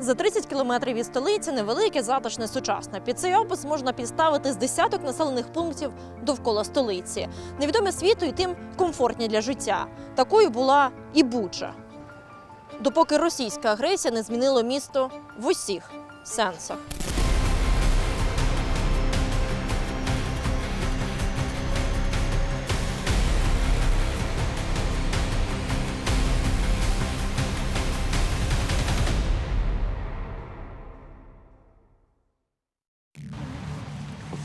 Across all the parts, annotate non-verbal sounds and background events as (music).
За 30 кілометрів від столиці невелике, затишне, сучасне. Під цей опис можна підставити з десяток населених пунктів довкола столиці. Невідоме світу і тим комфортні для життя. Такою була і Буча. Допоки російська агресія не змінила місто в усіх сенсах.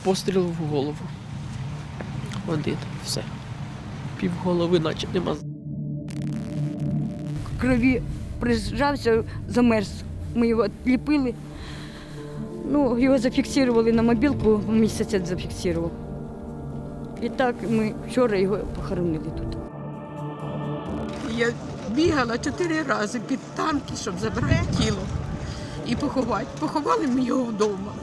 Постріл в голову. Один. Все. Півголови, наче нема. крові прижався, замерз. Ми його ліпили. Ну, його зафіксували на мобілку, місяць зафіксував. І так ми вчора його похоронили тут. Я бігала чотири рази під танки, щоб забрати тіло і поховати. Поховали ми його вдома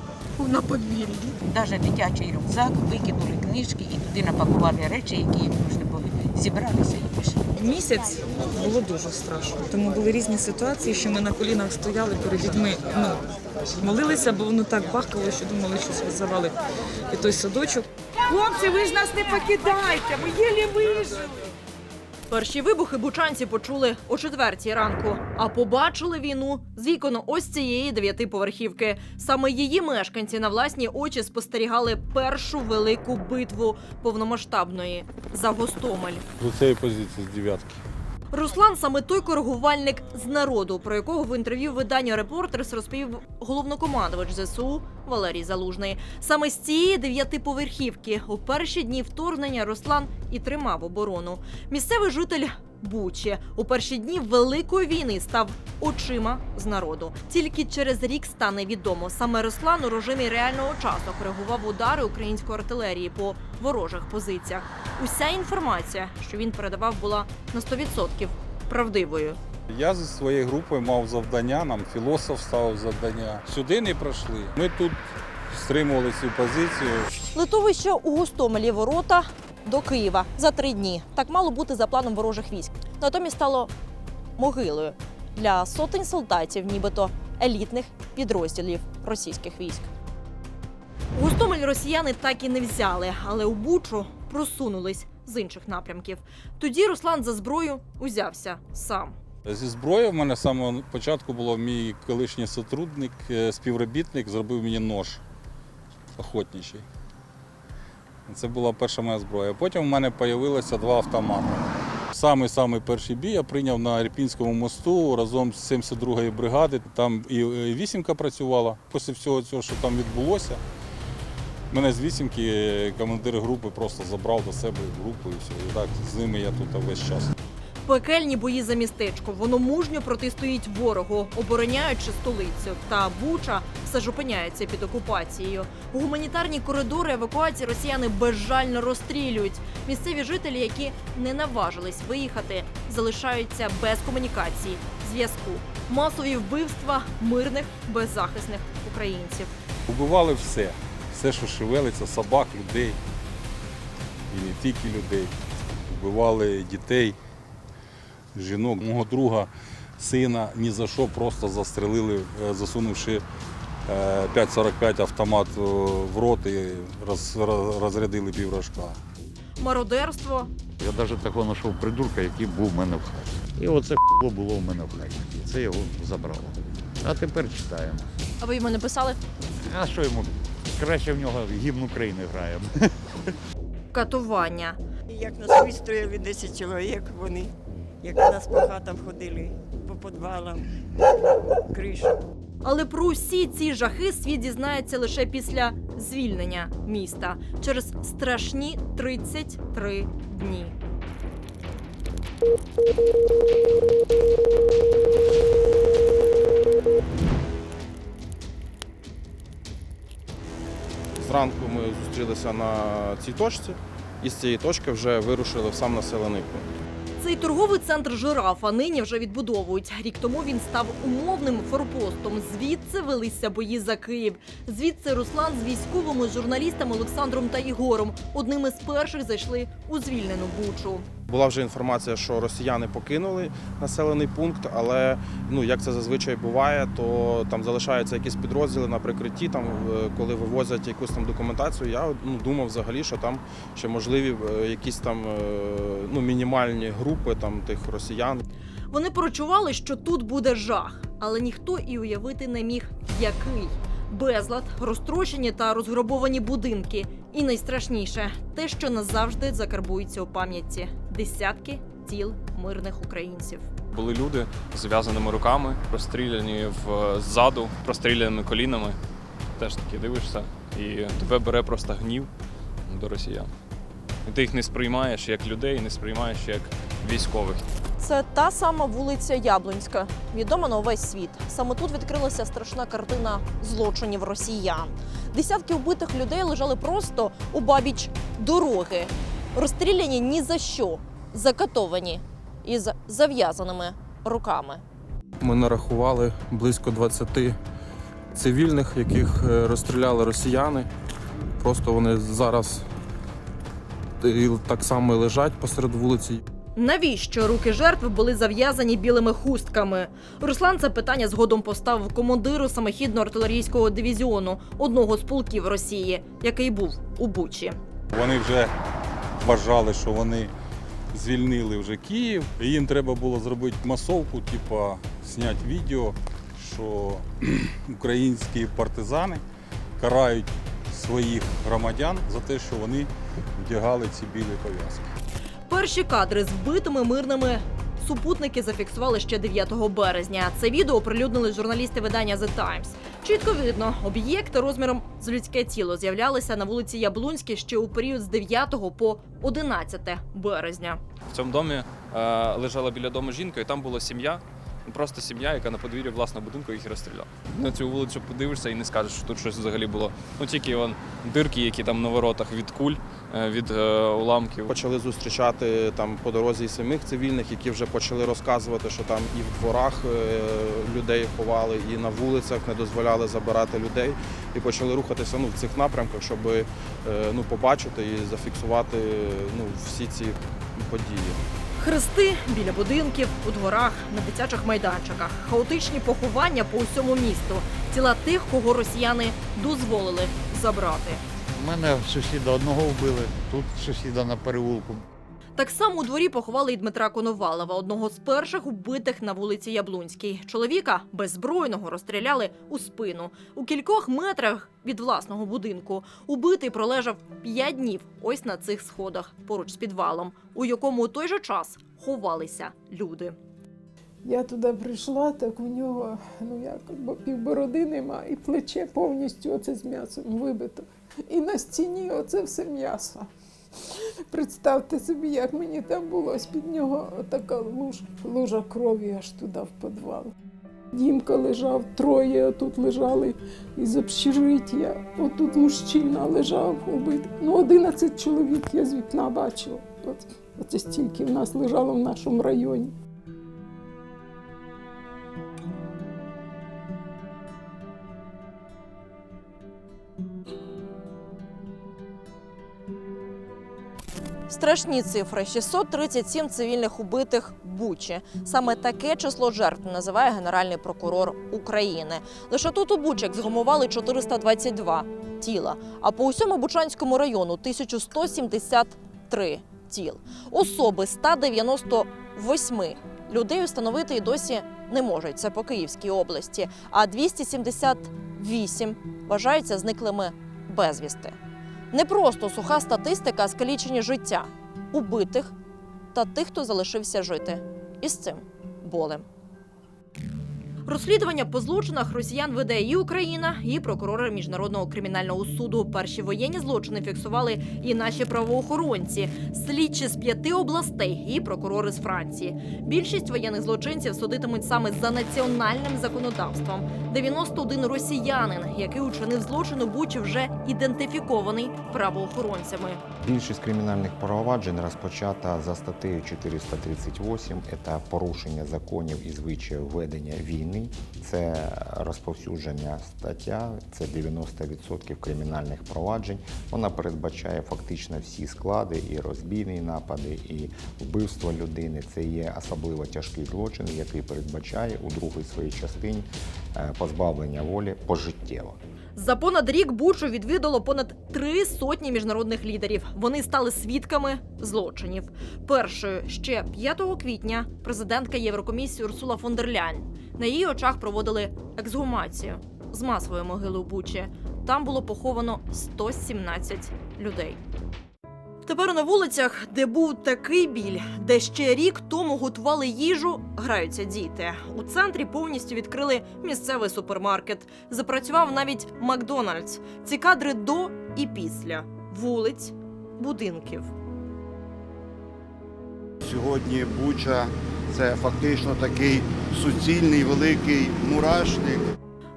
на подвір'ї. Даже дитячий рюкзак, викинули книжки і туди напакували речі, які їм нужні були. Зібралися і пішли. місяць було дуже страшно. Тому були різні ситуації, що ми на колінах стояли перед дітьми. Ну молилися, бо воно так бахкало, що думали, що завалить і той садочок. Хлопці, ви ж нас не покидайте, ми єлі вижили. Перші вибухи бучанці почули о четвертій ранку, а побачили війну з вікон ось цієї дев'ятиповерхівки. Саме її мешканці на власні очі спостерігали першу велику битву повномасштабної за Гостомель. До цієї позиції з дев'ятки. Руслан саме той коригувальник з народу, про якого в інтерв'ю видання Репортерс розповів головнокомандувач ЗСУ Валерій Залужний. Саме з цієї дев'ятиповерхівки у перші дні вторгнення Руслан і тримав оборону. Місцевий житель Бучі у перші дні великої війни став очима з народу. Тільки через рік стане відомо. Саме Руслан у режимі реального часу коригував удари української артилерії по ворожих позиціях. Уся інформація, що він передавав, була на 100% правдивою. Я зі своєю групою мав завдання, нам філософ ставив завдання. Сюди не пройшли. Ми тут стримували цю позицію. Литовище у Гостомелі ворота до Києва за три дні. Так мало бути за планом ворожих військ. Натомість стало могилою для сотень солдатів, нібито елітних підрозділів російських військ. Гостомель росіяни так і не взяли, але у Бучу просунулись з інших напрямків. Тоді Руслан за зброю узявся сам. Зі зброєю в мене з самого початку було мій колишній сотрудник, е, співробітник, зробив мені нож охотничий. Це була перша моя зброя. Потім в мене з'явилося два автомати. Самий-самий перший бій я прийняв на Ірпінському мосту разом з 72-ї бригади. Там і вісімка працювала. Після всього цього, що там відбулося, мене з вісімки командир групи просто забрав до себе групу і все. І так з ними я тут весь час. Пекельні бої за містечко. Воно мужньо протистоїть ворогу, обороняючи столицю. Та Буча все ж опиняється під окупацією. Гуманітарні коридори евакуації росіяни безжально розстрілюють. Місцеві жителі, які не наважились виїхати, залишаються без комунікації, зв'язку. Масові вбивства мирних беззахисних українців. Убивали все. Все, що шевелиться, собак, людей. І не тільки людей. Вбивали дітей, жінок. Мого друга, сина ні за що просто застрелили, е, засунувши е, 5,45 автомат е, в рот і роз, роз- розрядили піврожка. Мародерство, Я навіть такого знайшов придурка, який був в мене в хаті. І оце було в мене в хаті. І це його забрало. А тепер читаємо. а ви йому не писали А що йому? Краще в нього гімн України граємо. катування. Як нас вистроїли 10 чоловік, вони, як у нас по хатам ходили, по підвалам, кришам. Але про усі ці жахи світ дізнається лише після звільнення міста через страшні 33 дні. Зранку ми зустрілися на цій точці і з цієї точки вже вирушили в сам населений пункт. Цей торговий центр жирафа нині вже відбудовують. Рік тому він став умовним форпостом. Звідси велися бої за Київ. Звідси Руслан з військовими журналістами Олександром та Ігором одними з перших зайшли у звільнену бучу. Була вже інформація, що росіяни покинули населений пункт, але ну як це зазвичай буває, то там залишаються якісь підрозділи на прикритті. Там е, коли вивозять якусь там документацію, я ну думав взагалі, що там ще можливі е, якісь там е, ну мінімальні групи там тих росіян. Вони прочували, що тут буде жах, але ніхто і уявити не міг, який. Безлад, розтрощені та розграбовані будинки. І найстрашніше те, що назавжди закарбується у пам'ятці десятки тіл мирних українців. Були люди з зв'язаними руками, розстріляні в- ззаду, простріляними колінами. Теж таки дивишся, і тебе бере просто гнів до росіян. І ти їх не сприймаєш як людей, не сприймаєш як військових. Це та сама вулиця Яблунська, відома на увесь світ. Саме тут відкрилася страшна картина злочинів росіян. Десятки вбитих людей лежали просто у бабіч дороги, розстріляні ні за що, закатовані із зав'язаними руками. Ми нарахували близько 20 цивільних, яких е, розстріляли росіяни. Просто вони зараз так само лежать посеред вулиці. Навіщо руки жертв були зав'язані білими хустками? Руслан це питання згодом поставив командиру самохідно-артилерійського дивізіону одного з полків Росії, який був у Бучі. Вони вже вважали, що вони звільнили вже Київ. І їм треба було зробити масовку, типа зняти відео, що (clears throat) українські партизани карають своїх громадян за те, що вони вдягали ці білі пов'язки. Перші кадри з вбитими мирними супутники зафіксували ще 9 березня. Це відео оприлюднили журналісти видання The Times. Чітко видно, об'єкти розміром з людське тіло з'являлися на вулиці Яблунській ще у період з 9 по 11 березня. В цьому домі е, лежала біля дому жінка, і там була сім'я. Просто сім'я, яка на подвір'ї власного будинку їх і розстріляла. На цю вулицю подивишся і не скажеш, що тут щось взагалі було. Ну тільки вон дирки, які там на воротах від куль, е, від е, уламків. Почали зустрічати там по дорозі і самих цивільних, які вже почали розказувати, що там і в дворах е, людей ховали, і на вулицях не дозволяли забирати людей. І почали рухатися ну, в цих напрямках, щоб е, ну, побачити і зафіксувати ну, всі ці події. Хрести біля будинків, у дворах, на дитячих майданчиках, хаотичні поховання по усьому місту, тіла тих, кого росіяни дозволили забрати. У мене сусіда одного вбили, тут сусіда на переулку. Так само у дворі поховали і Дмитра Коновалова, одного з перших убитих на вулиці Яблунській. Чоловіка беззбройного розстріляли у спину у кількох метрах від власного будинку. Убитий пролежав п'ять днів ось на цих сходах поруч з підвалом, у якому у той же час ховалися люди. Я туди прийшла, так у нього ну як бо півбороди нема, і плече повністю оце з м'ясом вибито. І на стіні оце все м'ясо. Представте собі, як мені там було з-під нього така луж, лужа крові аж туди в підвал. Дімка лежав, троє тут лежали із общежиття. Отут мужчина лежав убитий. Ну, 11 чоловік я з вікна бачила. Оце стільки в нас лежало в нашому районі. Страшні цифри: 637 цивільних убитих Бучі. Саме таке число жертв називає генеральний прокурор України. Лише тут у Бучі ексгумували 422 тіла, а по усьому Бучанському району 1173 тіл. Особи 198 людей встановити і досі не можуть. Це по Київській області, а 278 вважаються зниклими безвісти. Не просто суха статистика, а скалічені життя убитих та тих, хто залишився жити із цим болем. Розслідування по злочинах росіян веде і Україна, і прокурори міжнародного кримінального суду. Перші воєнні злочини фіксували і наші правоохоронці, слідчі з п'яти областей і прокурори з Франції. Більшість воєнних злочинців судитимуть саме за національним законодавством. 91 росіянин, який учинив злочин у Бучі, вже ідентифікований правоохоронцями. Більшість кримінальних проваджень розпочата за статтею 438 – це порушення законів і звичаїв ведення війни війни. Це розповсюдження стаття, це 90% кримінальних проваджень. Вона передбачає фактично всі склади, і розбійні напади, і вбивство людини. Це є особливо тяжкий злочин, який передбачає у другій своїй частині е, позбавлення волі пожиттєво. За понад рік Бучу відвідало понад три сотні міжнародних лідерів. Вони стали свідками злочинів. Першою ще 5 квітня президентка Єврокомісії Урсула фон дер Ляйн. На її очах проводили ексгумацію з масової могили у Бучі. Там було поховано 117 людей. Тепер на вулицях, де був такий біль, де ще рік тому готували їжу, граються діти. У центрі повністю відкрили місцевий супермаркет. Запрацював навіть Макдональдс. Ці кадри до і після вулиць, будинків. Сьогодні Буча це фактично такий суцільний великий мурашник.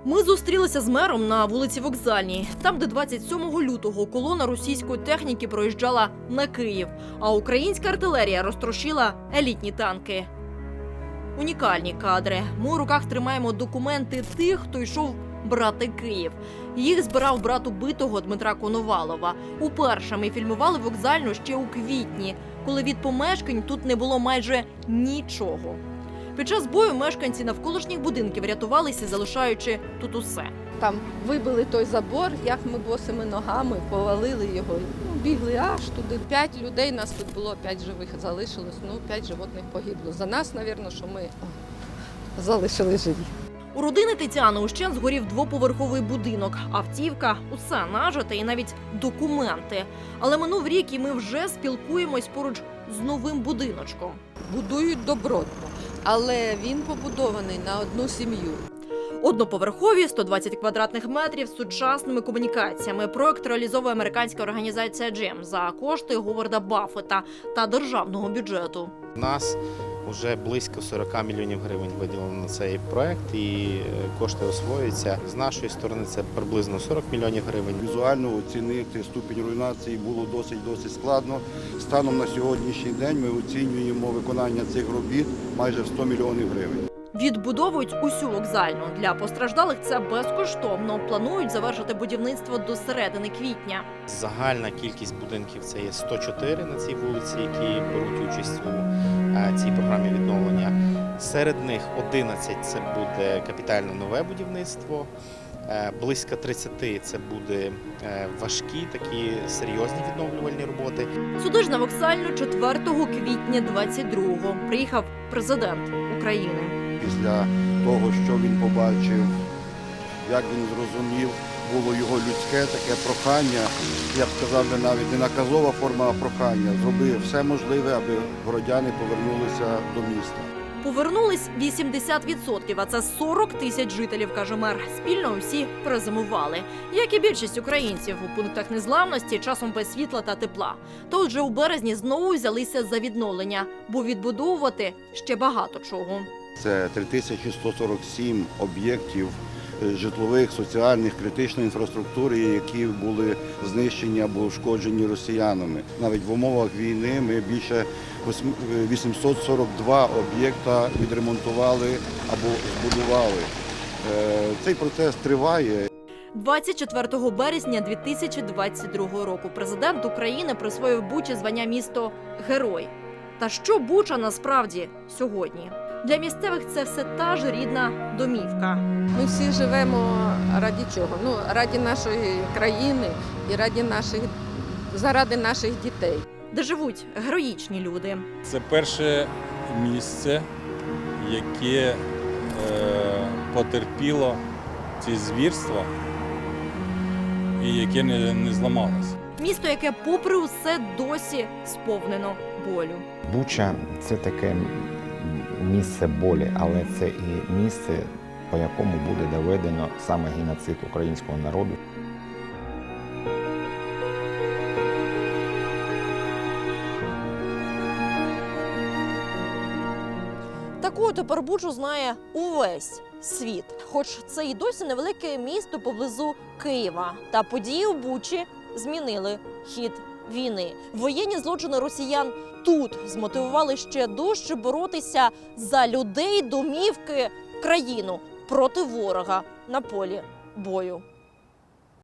Ми зустрілися з мером на вулиці Вокзальній, там, де 27 лютого колона російської техніки проїжджала на Київ, а українська артилерія розтрощила елітні танки. Унікальні кадри. Ми у руках тримаємо документи тих, хто йшов брати Київ. Їх збирав брат убитого Дмитра Коновалова. Уперше ми фільмували вокзальну ще у квітні, коли від помешкань тут не було майже нічого. Під час бою мешканці навколишніх будинків рятувалися, залишаючи тут усе. Там вибили той забор, як ми босими ногами повалили його. Ну, бігли аж туди. П'ять людей нас тут було, п'ять живих залишилось. Ну, п'ять животних погибло. За нас, мабуть, що ми залишили живі. У родини Тетяни ущен згорів двоповерховий будинок, автівка, усе нажите і навіть документи. Але минув рік, і ми вже спілкуємось поруч з новим будиночком. Будують добротно, але він побудований на одну сім'ю. Одноповерхові, 120 квадратних метрів з сучасними комунікаціями. Проект реалізовує американська організація GEM за кошти Говарда Баффета та державного бюджету. У нас вже близько 40 мільйонів гривень виділено на цей проект і е, кошти освоюються. З нашої сторони це приблизно 40 мільйонів гривень. Візуально оцінити ступінь руйнації було досить досить складно. Станом на сьогоднішній день ми оцінюємо виконання цих робіт майже в 100 мільйонів гривень. Відбудовують усю вокзальну. Для постраждалих це безкоштовно. Планують завершити будівництво до середини квітня. Загальна кількість будинків це є 104 на цій вулиці, які беруть участь у цій програмі відновлення. Серед них 11 це буде капітальне нове будівництво. е, Близько 30 це буде е, важкі такі серйозні відновлювальні роботи. Сюди ж на вокзальну 4 квітня 22-го приїхав президент України. Після того, що він побачив, як він зрозумів, було його людське таке прохання, я б сказав, би навіть не наказова форма, а прохання. Зробив все можливе, аби городяни повернулися до міста. Повернулись 80%, а це 40 тисяч жителів, каже мер. Спільно усі перезимували, як і більшість українців у пунктах незламності, часом без світла та тепла. То отже у березні знову взялися за відновлення, бо відбудовувати ще багато чого. Це 3147 об'єктів житлових, соціальних, критичної інфраструктури, які були знищені або ушкоджені росіянами. Навіть в умовах війни ми більше восьм- е, 842 об'єкта відремонтували або збудували. Е, Цей процес триває. 24 березня 2022 року президент України присвоїв Бучі звання місто Герой. Та що Буча насправді сьогодні? Для місцевих це все та ж рідна домівка. Ми всі живемо раді чого? Ну, раді нашої країни і раді наших, заради наших дітей. де живуть героїчні люди. Це перше місце, яке е, потерпіло ці звірства і яке не, не зламалося. Місто, яке, попри усе, досі сповнено болю. Буча це таке місце болі, але це і місце, по якому буде доведено саме геноцид українського народу. Таку тепер Бучу знає увесь світ. Хоч це і досі невелике місто поблизу Києва. Та події у Бучі змінили хід війни. Воєнні злочини росіян тут змотивували ще дужче боротися за людей, домівки, країну проти ворога на полі бою.